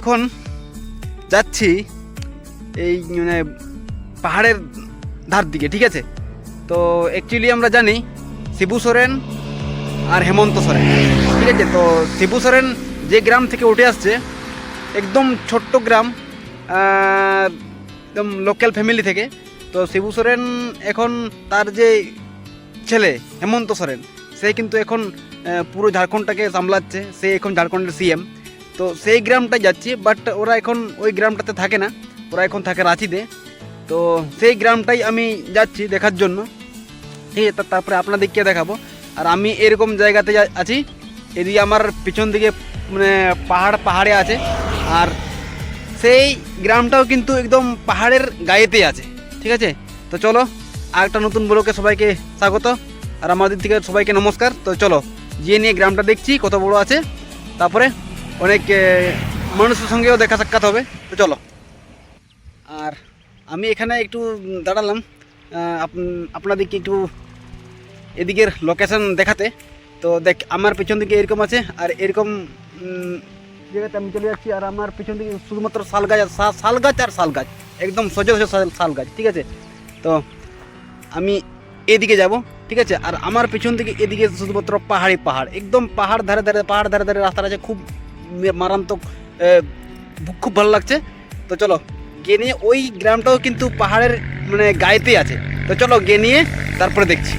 এখন যাচ্ছি এই মানে পাহাড়ের ধার দিকে, ঠিক আছে? তো অ্যাকচুয়ালি আমরা জানি শিবু সোরেন আর হেমন্ত সোরেন, ঠিক আছে? তো শিবু সোরেন যে গ্রাম থেকে উঠে আসছে, একদম ছোট্ট গ্রাম একদম লোকাল ফ্যামিলি থেকে, তো শিবু সোরেন এখন তার যে ছেলে হেমন্ত সোরেন, সে কিন্তু এখন পুরো ঝাড়খণ্ডটাকে সামলাচ্ছে, সে এখন ঝাড়খণ্ডের সিএম তো সেই গ্রামটায় যাচ্ছি বাট ওরা এখন ওই গ্রামটাতে থাকে না। ওরা এখন থাকে রাঁচিতে। তো সেই গ্রামটাই আমি যাচ্ছি দেখার জন্য। ঠিক আছে তারপরে আপনাদেরকে দেখাবো। আর আমি এরকম জায়গাতে আছি, এদিকে আমার পিছন দিকে মানে পাহাড়, পাহাড়ে আছে। আর সেই গ্রামটাও কিন্তু একদম পাহাড়ের গায়েতে আছে। ঠিক আছে? তো চলো আর একটা নতুন ব্লকে সবাইকে স্বাগত। আর আমাদের থেকে সবাইকে নমস্কার। তো চলো, গিয়ে নিয়ে গ্রামটা দেখছি, কত বড় আছে। তারপরে অনেক মানুষের সঙ্গেও দেখা সাক্ষাৎ হবে। তো চলো। আর আমি এখানে একটু দাঁড়ালাম আপনাদেরকে একটু এদিকের লোকেশন দেখাতে। তো দেখ, আমার পেছন দিকে এরকম আছে, আর এরকম জায়গাতে আমি চলে যাচ্ছি, আর আমার পেছন দিকে শুধুমাত্র শাল গাছ আর শাল গাছ আর শাল গাছ। একদম সোজা সোজা শাল- গাছ, ঠিক আছে? তো আমি এদিকে যাব, ঠিক আছে? আর আমার পেছন দিকে, এদিকে শুধুমাত্র পাহাড়ি পাহাড়, একদম পাহাড় ধারে ধারে, পাহাড় ধারে ধারে রাস্তাটা আছে খুব মারাত্মক খুব ভালো লাগছে। তো চলো, গিয়ে নিয়ে ওই গ্রামটাও কিন্তু পাহাড়ের মানে গায়েতেই আছে। তো চলো গিয়ে নিয়ে তারপরে দেখছি।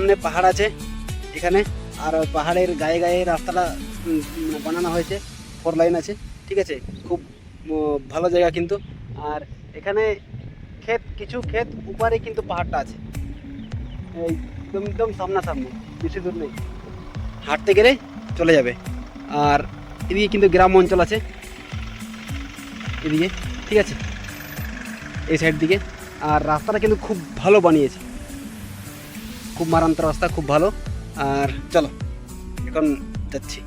সামনে পাহাড় আছে এখানে, আর পাহাড়ের গায়ে গায়ে রাস্তাটা মানে বানানো হয়েছে ফোর লাইন আছে, ঠিক আছে? খুব ভালো জায়গা কিন্তু। আর এখানে ক্ষেত, কিছু ক্ষেত উপরে কিন্তু পাহাড়টা আছে। এই একদম সামনাসামনি, বেশি দূর নেই। হাঁটতে গেলে চলে যাবে। আর এদিকে কিন্তু গ্রাম অঞ্চল আছে। এদিকে, ঠিক আছে? এই সাইড দিকে। আর রাস্তাটা কিন্তু খুব ভালো বানিয়েছে। খুব মারান্ত রাস্তা খুব ভালো। আর চলো এখন যাচ্ছি।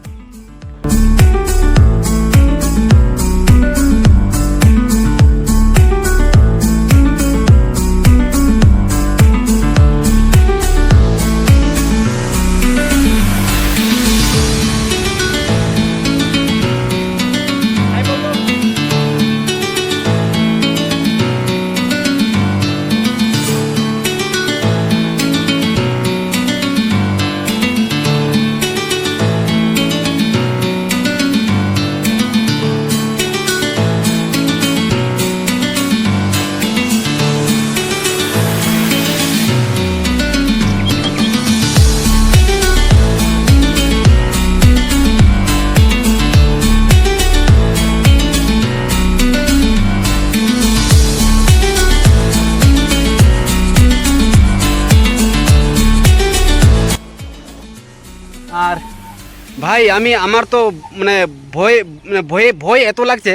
ভাই, আমি আমার তো মানে ভয় মানে ভয়ে, ভয় এত লাগছে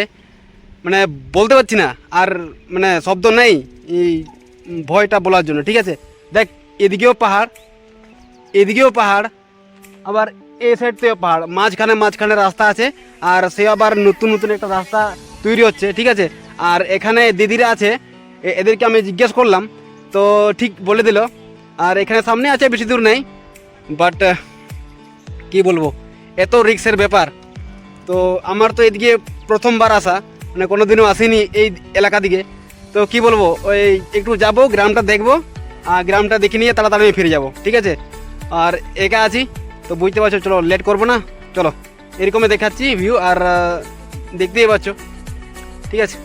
মানে বলতে পারছি না। আর মানে শব্দ নেই এই ভয়টা বলার জন্য, ঠিক আছে? দেখ, এদিকেও পাহাড় এদিকেও পাহাড়, আবার এই সাইড থেকেও পাহাড়। মাঝখানে মাঝখানে রাস্তা আছে, আর সে আবার নতুন নতুন একটা রাস্তা তৈরি হচ্ছে, ঠিক আছে? আর এখানে দিদিরা আছে এদেরকে আমি জিজ্ঞেস করলাম, তো ঠিক বলে দিল। আর এখানে সামনে আছে, বেশি দূর নেই বাট কি বলব? এত রিক্সের ব্যাপার। তো আমার তো এদিকে প্রথমবার আসা মানে কোনোদিনও আসিনি এই এলাকা দিকে। তো কি বলব, ওই একটু যাব, গ্রামটা দেখব, আর গ্রামটা দেখে নিয়ে তাড়াতাড়ি ফিরে যাব, ঠিক আছে? আর একা আছি, তো বুঝতে পারছ, চলো লেট করব না, চলো। এরকমই দেখাচ্ছি ভিউ আর দেখতেই পাচ্ছ, ঠিক আছে?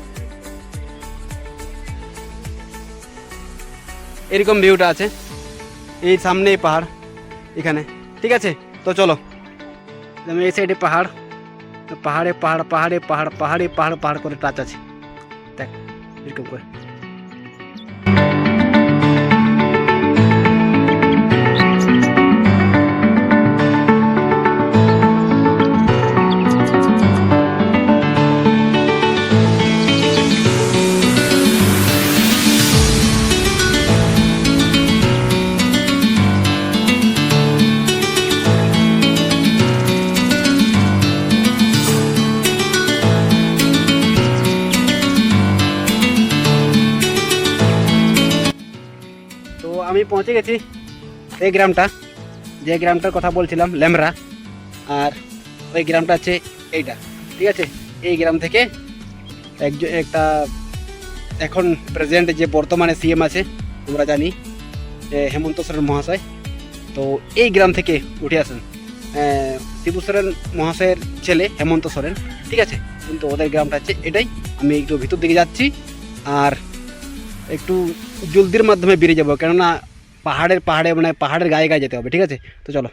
এরকম ভিউটা আছে, এই সামনে পাহাড়, এখানে, ঠিক আছে? তো চলো। এই সাইডে পাহাড় তো পাহাড়ে পাহাড় পাহাড়ে পাহাড় পাহাড়ে পাহাড় পাহাড় করে টাচ আছে দেখ এরকম করে পৌঁছে গেছি এই গ্রামটা, যে গ্রামটার কথা বলছিলাম, লেমরা, আর ওই গ্রামটা আছে এইটা, ঠিক আছে? এই গ্রাম থেকে একজন, একটা এখন প্রেজেন্ট যে বর্তমানে সিএম আছে আমরা জানি হেমন্ত সোরেন মহাশয়, তো এই গ্রাম থেকে উঠে আসেন। শিবু সোরেন মহাশয়ের ছেলে হেমন্ত সোরেন, ঠিক আছে? কিন্তু ওদের গ্রামটা আছে এটাই। আমি একটু ভিতর দিকে যাচ্ছি, আর একটু জলদির মাধ্যমে বেরিয়ে যাব, কেননা পাহাড়ের পাহাড়ে মানে পাহাড়ের গায়ে গায়ে যেতে হবে, ঠিক আছে? তো চলো।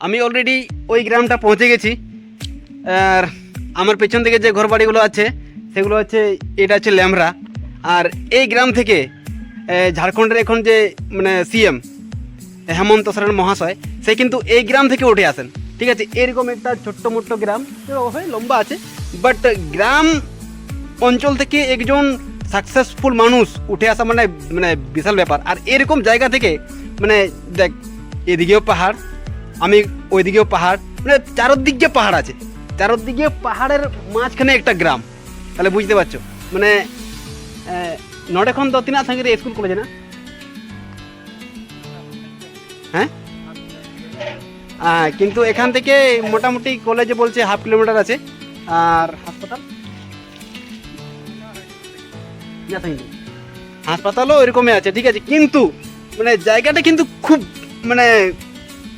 আমি অলরেডি ওই গ্রামটা পৌঁছে গেছি। আর আমার পেছন দিকে যে ঘর বাড়িগুলো আছে, সেগুলো হচ্ছে, এটা হচ্ছে ল্যামরা। আর এই গ্রাম থেকে ঝাড়খণ্ডের এখন যে মানে সিএম, হেমন্ত সোরেন মহাশয়, সে কিন্তু এই গ্রাম থেকে উঠে আসেন, ঠিক আছে? এরকম একটা ছোট্ট মোট্ট গ্রাম অবশ্যই লম্বা আছে বাট গ্রাম অঞ্চল থেকে একজন সাকসেসফুল মানুষ উঠে আসা মানে মানে বিশাল ব্যাপার। আর এরকম জায়গা থেকে মানে দেখ, এদিকেও পাহাড়, আমি ওইদিকেও পাহাড় মানে চারোদিক পাহাড় আছে, চারোদিকে পাহাড়ের মাঝখানে একটা গ্রাম। তাহলে বুঝতে পারছ? মানে নডেখন তো তিনা সঙ্গে স্কুল কলেজে না? হ্যাঁ? কিন্তু এখান থেকে মোটামুটি কলেজে বলছে হাফ কিলোমিটার আছে, আর হাসপাতাল? হাসপাতালও এরকমই আছে, ঠিক আছে, কিন্তু মানে জায়গাটা কিন্তু খুব মানে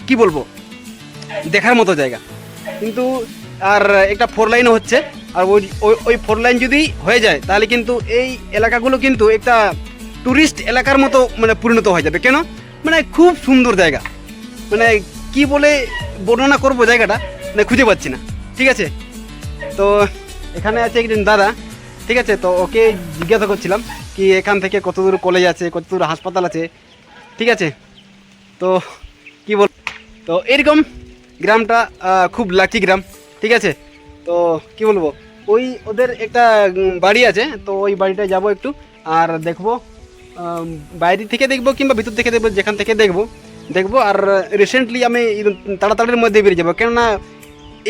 কি বলব, দেখার মতো জায়গা। কিন্তু আর একটা ফোর লাইনও হচ্ছে, আর ওই, ওই- ফোর লাইন যদি হয়ে যায়, তাহলে কিন্তু এই এলাকাগুলো কিন্তু একটা টুরিস্ট এলাকার মতো মানে পরিণত হয়ে যাবে। কেন? মানে খুব সুন্দর জায়গা। মানে কি বলে বর্ণনা করব জায়গাটা? মানে খুঁজে পাচ্ছি না। ঠিক আছে? তো এখানে আছে একজন দাদা। ঠিক আছে, তো ওকে জিজ্ঞাসা করছিলাম কি এখান থেকে কত দূর কলেজ আছে, কত দূর হাসপাতাল আছে, ঠিক আছে? তো কি বল, তো এরকম গ্রামটা খুব লাকি গ্রাম, ঠিক আছে? তো কি বলব, ওই ওদের একটা বাড়ি আছে, তো ওই বাড়িটা যাব একটু, আর দেখব বাইরে থেকে দেখব কিংবা ভিতর থেকে দেখব, যেখান থেকে দেখব দেখব, আর রিসেন্টলি আমি তাড়াতাড়ির মধ্যে বেরিয়ে যাব। কেননা,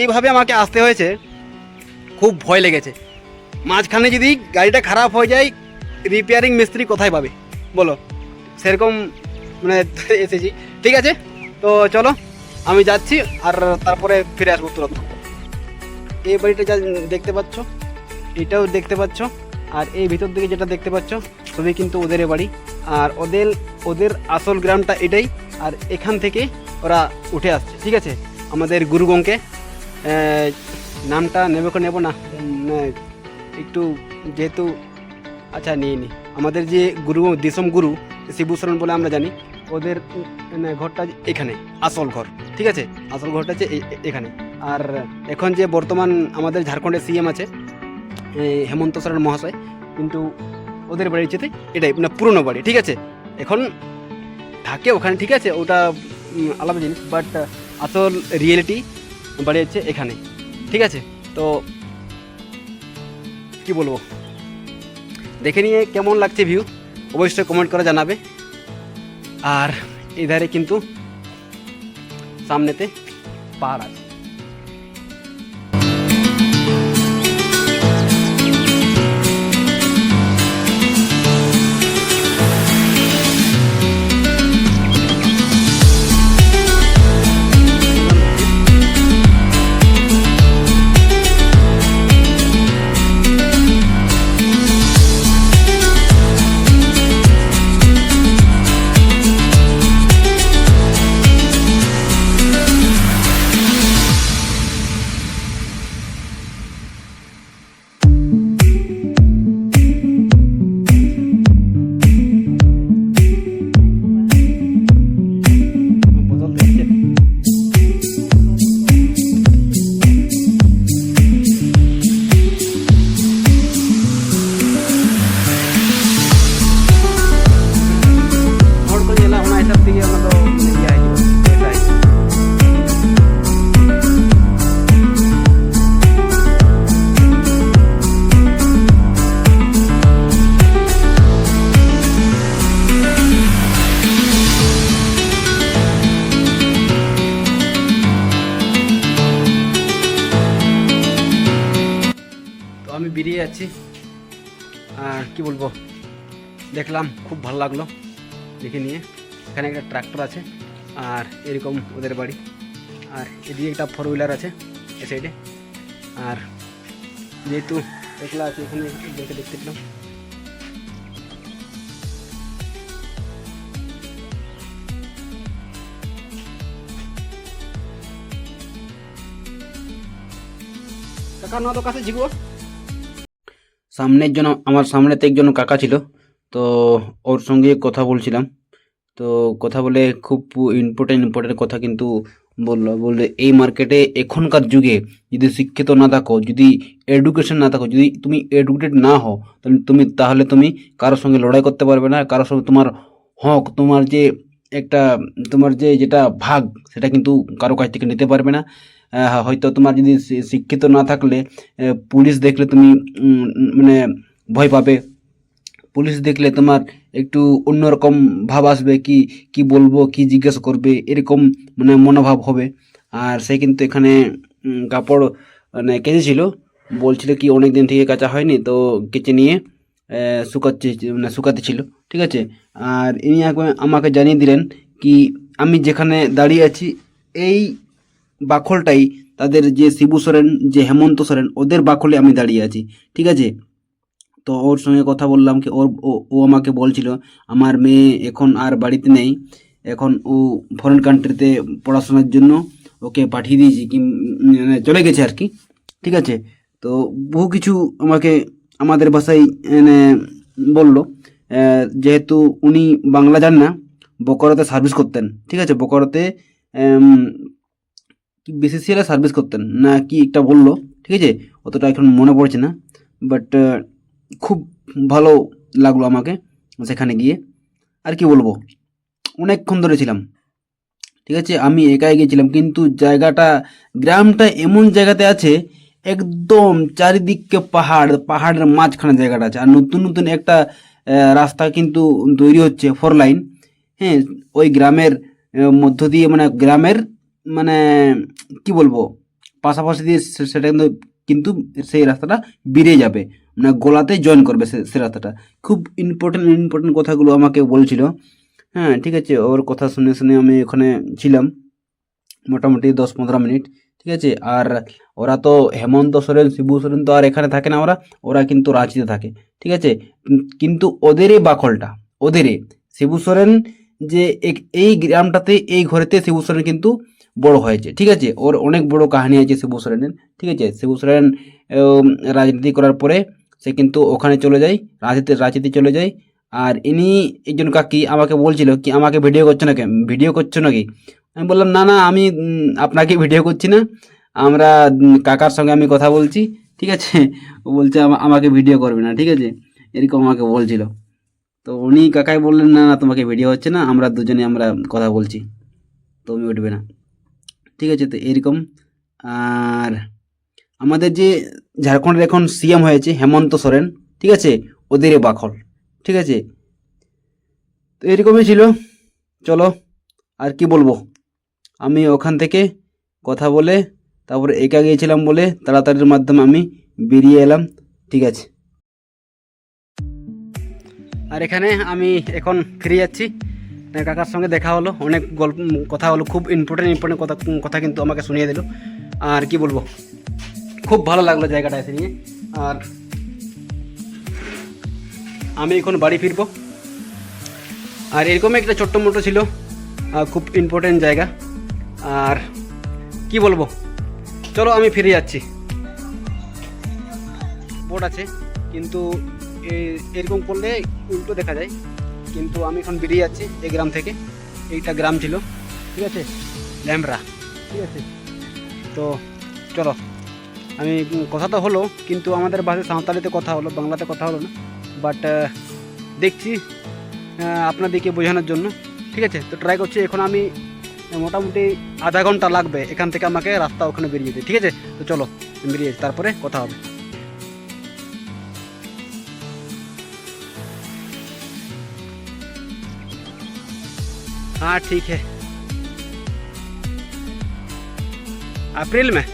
এইভাবে আমাকে আসতে হয়েছে, খুব ভয় লেগেছে। মাঝখানে যদি গাড়িটা খারাপ হয়ে যায় রিপেয়ারিং মিস্ত্রি কোথায় পাবে? বলো। সেরকম মানে এসেছি। ঠিক আছে? তো চলো আমি যাচ্ছি আর তারপরে ফিরে আসব তুরন্ত। এই বাড়িটা যা দেখতে পাচ্ছ এটাও দেখতে পাচ্ছ। আর এই ভিতর দিকে যেটা দেখতে পাচ্ছ সবই কিন্তু ওদের বাড়ি। আর ওদের ওদের আসল গ্রামটা এটাই। আর এখান থেকে ওরা উঠে আসছে। ঠিক আছে? আমাদের গুরুগঙ্কে নামটা নেবে নেব না, একটু যেহেতু আচ্ছা নিয়ে নি। আমাদের যে গুরু দেশম গুরু শিবু শরণ বলে আমরা জানি, ওদের ঘরটা এখানে, আসল ঘর, ঠিক আছে? আসল ঘরটা এ- এখানে। আর এখন যে বর্তমান আমাদের ঝাড়খণ্ডের সিএম আছে হেমন্ত সোরেন মহাশয়, কিন্তু ওদের বাড়ি হচ্ছে এটাই মানে পুরনো বাড়ি, ঠিক আছে? এখন থাকে ওখানে, ঠিক আছে? ওটা আলাদা জিনিস, বাট, আসল রিয়েলিটি বাড়ি হচ্ছে এখানে, ঠিক আছে? তো কি বলব? দেখে নিয়ে কেমন লাগছে ভিউ অবশ্যই কমেন্ট করে জানাবে। আর এধারে কিন্তু সামনেতে পাহাড় আছে। যাচ্ছি আর কি বলব? দেখলাম, খুব ভালো লাগল দেখে নিয়ে। এখানে একটা ট্রাক্টর আছে, আর এরকম ওদের বাড়ি। আর এদিকে একটা ফোর হুইলার আছে এ সাইডে আর যেহেতু একলা আছে, এখানে দেখে দেখতে পেলাম। কাকা না তো কাছে জিগো। সামনের জন আমার সামনেতে একজন কাকা ছিল, তো ওর সঙ্গে কথা বলছিলাম। তো কথা বলে খুব ইম্পর্টেন্ট ইম্পর্টেন্ট কথা কিন্তু বলল। বললে, এই মার্কেটে এখনকার যুগে যদি শিক্ষিত না থাকো, যদি এডুকেশন না থাকো, যদি তুমি এডুকেটেড না হও, তাহলে তুমি তাহলে তুমি কারোর সঙ্গে লড়াই করতে পারবে না। কারোর সঙ্গে তোমার হক, তোমার যে একটা, তোমার যে যেটা ভাগ, সেটা কিন্তু কারও কাছ থেকে নিতে পারবে না। হয়তো তোমার যদি শিক্ষিত না থাকলে পুলিশ দেখলে তুমি মানে ভয় পাবে। পুলিশ দেখলে তোমার একটু অন্যরকম ভাব আসবে কি কি বলব, কি জিজ্ঞেস করবে, এরকম মানে মনোভাব হবে। আর সে কিন্তু এখানে কাপড় মানে কেচেছিল। বলছিল কি অনেক দিন থেকে কাচা হয়নি, তো কেচে নিয়ে শুকাচ্ছে মানে শুকাতে ছিল। ঠিক আছে? আর ইনি আমাকে জানিয়ে দিলেন কি, আমি যেখানে দাঁড়িয়ে আছি, এই বাখলটাই তাদের যে শিবু সোরেন, যে হেমন্ত সোরেন, ওদের বাখলে আমি দাঁড়িয়ে আছি, ঠিক আছে? তো ওর সঙ্গে কথা বললাম কি, ওর ও আমাকে বলছিল, আমার মেয়ে এখন আর বাড়িতে নেই, এখন ও ফরেন কান্ট্রিতে পড়াশোনার জন্য ওকে পাঠিয়ে দিয়েছি, কি মানে চলে গেছে আর কি, ঠিক আছে? তো বহু কিছু আমাকে, আমাদের ভাষায় মানে বলল যেহেতু উনি বাংলা জান না, বকরাতে সার্ভিস করতেন, ঠিক আছে? বকরাতে বিসিসিএলে সার্ভিস করতেন, না কি একটা বলল, ঠিক আছে? অতটা এখন মনে পড়ছে না বাট খুব ভালো লাগল আমাকে সেখানে গিয়ে। আর কি বলব? অনেকক্ষণ ধরে ছিলাম, ঠিক আছে? আমি একাই গিয়েছিলাম, কিন্তু জায়গাটা, গ্রামটা এমন জায়গাতে আছে, একদম চারিদিককে পাহাড়, পাহাড়ের মাঝখানে জায়গাটা আছে। আর নতুন নতুন একটা রাস্তা কিন্তু তৈরি হচ্ছে ফোর লাইন হ্যাঁ? ওই গ্রামের মধ্য দিয়ে মানে গ্রামের মানে কি বলব? পাশাপাশি দিয়ে সেটা কিন্তু কিন্তু সেই রাস্তাটা বেরিয়ে যাবে। মানে গোলাতে জয়েন করবে সে সে রাস্তাটা। খুব ইম্পর্টেন্ট ইম্পর্টেন্ট কথাগুলো আমাকে বলছিল। হ্যাঁ ঠিক আছে, ওর কথা শুনে শুনে আমি ওখানে ছিলাম। মোটামুটি দশ পনেরো মিনিট, ঠিক আছে? আর ওরা তো হেমন্ত সোরেন, শিবু সোরেন তো আর এখানে থাকে না ওরা। ওরা কিন্তু রাঁচিতে থাকে, ঠিক আছে? কিন্তু ওদেরই বাকলটা, ওদেরই। শিবু সোরেন যে, এই গ্রামটাতে, এই ঘরেতে শিবু সোরেন কিন্তু বড় হয়েছে। ঠিক আছে? ওর অনেক বড় কাহিনী আছে শিবু সোরেনের ঠিক আছে? শিবু সোরেন রাজনীতি করার পরে সে কিন্তু ওখানে চলে যায়, রাজনীতি রাজনীতি চলে যায়। আর ইনি একজন কাকি আমাকে বলছিল কি, আমাকে ভিডিও করছ নাকি? ভিডিও করছ নাকি? আমি বললাম, না না, আমি আপনাকে ভিডিও করছি না। আমরা কাকার সঙ্গে আমি কথা বলছি। ঠিক আছে? ও বলছে আমাকে ভিডিও করবে না। ঠিক আছে? এরকম আমাকে বলছিল। তো উনি কাকাই বললেন, না না, তোমাকে ভিডিও হচ্ছে না। আমরা দুজনে আমরা কথা বলছি। তুমি উঠবে না। ঠিক আছে, তো এরকম। আর আমাদের যে ঝাড়খণ্ডের এখন সিএম হয়েছে হেমন্ত সোরেন, ঠিক আছে ওদেরই বাখল ঠিক আছে। তো এরকমই ছিল। চলো, আর কি বলব? আমি ওখান থেকে কথা বলে তারপরে একা গিয়েছিলাম বলে তাড়াতাড়ির মাধ্যমে আমি বেরিয়ে এলাম, ঠিক আছে। আর এখানে আমি এখন ফিরে যাচ্ছি। কাকার সঙ্গে দেখা হলো, অনেক গল্প, কথা হলো, খুব ইম্পর্টেন্ট ইম্পর্টেন্ট কথা কথা কিন্তু আমাকে শুনিয়ে দিল। আর কি বলব? খুব ভালো লাগল জায়গাটা এসে নিয়ে। আর আমি এখন বাড়ি ফিরবো। আর এরকম একটা ছোট্ট মোটো ছিল খুব ইম্পর্টেন্ট জায়গা। আর কি বলব? চলো আমি ফিরে যাচ্ছি। বোর্ড আছে, কিন্তু এরকম করলে উল্টো দেখা যায়। কিন্তু আমি এখন বেরিয়ে যাচ্ছি এই গ্রাম থেকে। এইটা গ্রাম ছিল। ঠিক আছে? ল্যামরা। ঠিক আছে? তো চলো। আমি কথা তো হলো, কিন্তু আমাদের ভাষায় সাঁওতালিতে কথা হলো, বাংলাতে কথা হলো না। বাট দেখছি আপনাদেরকে বোঝানোর জন্য। ঠিক আছে? তো ট্রাই করছি। এখন আমি মোটামুটি আধা ঘণ্টা লাগবে। এখান থেকে আমাকে রাস্তা ওখানে বেরিয়ে যেতে। ঠিক আছে? তো চলো বেরিয়ে তারপরে কথা হবে। हाँ ठीक है अप्रैल में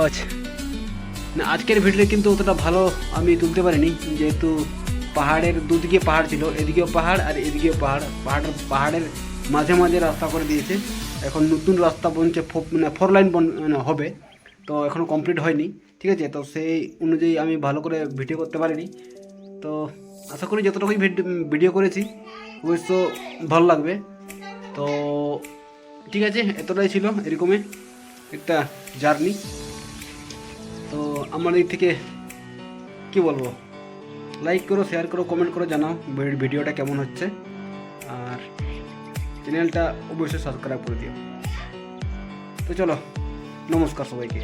अच्छा না আজকের ভিডিওটা কিন্তু অতটা ভালো আমি তুলতে পারিনি যেহেতু পাহাড়ের দুদিকে পাহাড় ছিল এদিকেও পাহাড় আর এদিকেও পাহাড় পাহাড়ের পাহাড়ের মাঝে মাঝে রাস্তা করে দিয়েছে এখন নতুন রাস্তা বনছে ফো- মানে ফোর লাইন বন মানে হবে তো এখনও কমপ্লিট হয়নি ঠিক আছে তো সেই অনুযায়ী আমি ভালো করে ভিডিও করতে পারিনি তো আশা করি যতটুকুই ভিডিও করেছি অবশ্য ভালো লাগবে। তো ঠিক আছে, এতটাই ছিল এরকমই একটা জার্নি। তো আমার দিক থেকে কি বলব? লাইক করো শেয়ার করো কমেন্ট করো, জানাও ভিডিওটা কেমন হচ্ছে। আর চ্যানেলটা অবশ্যই সাবস্ক্রাইব করে দিও। তো চলো, নমস্কার সবাইকে।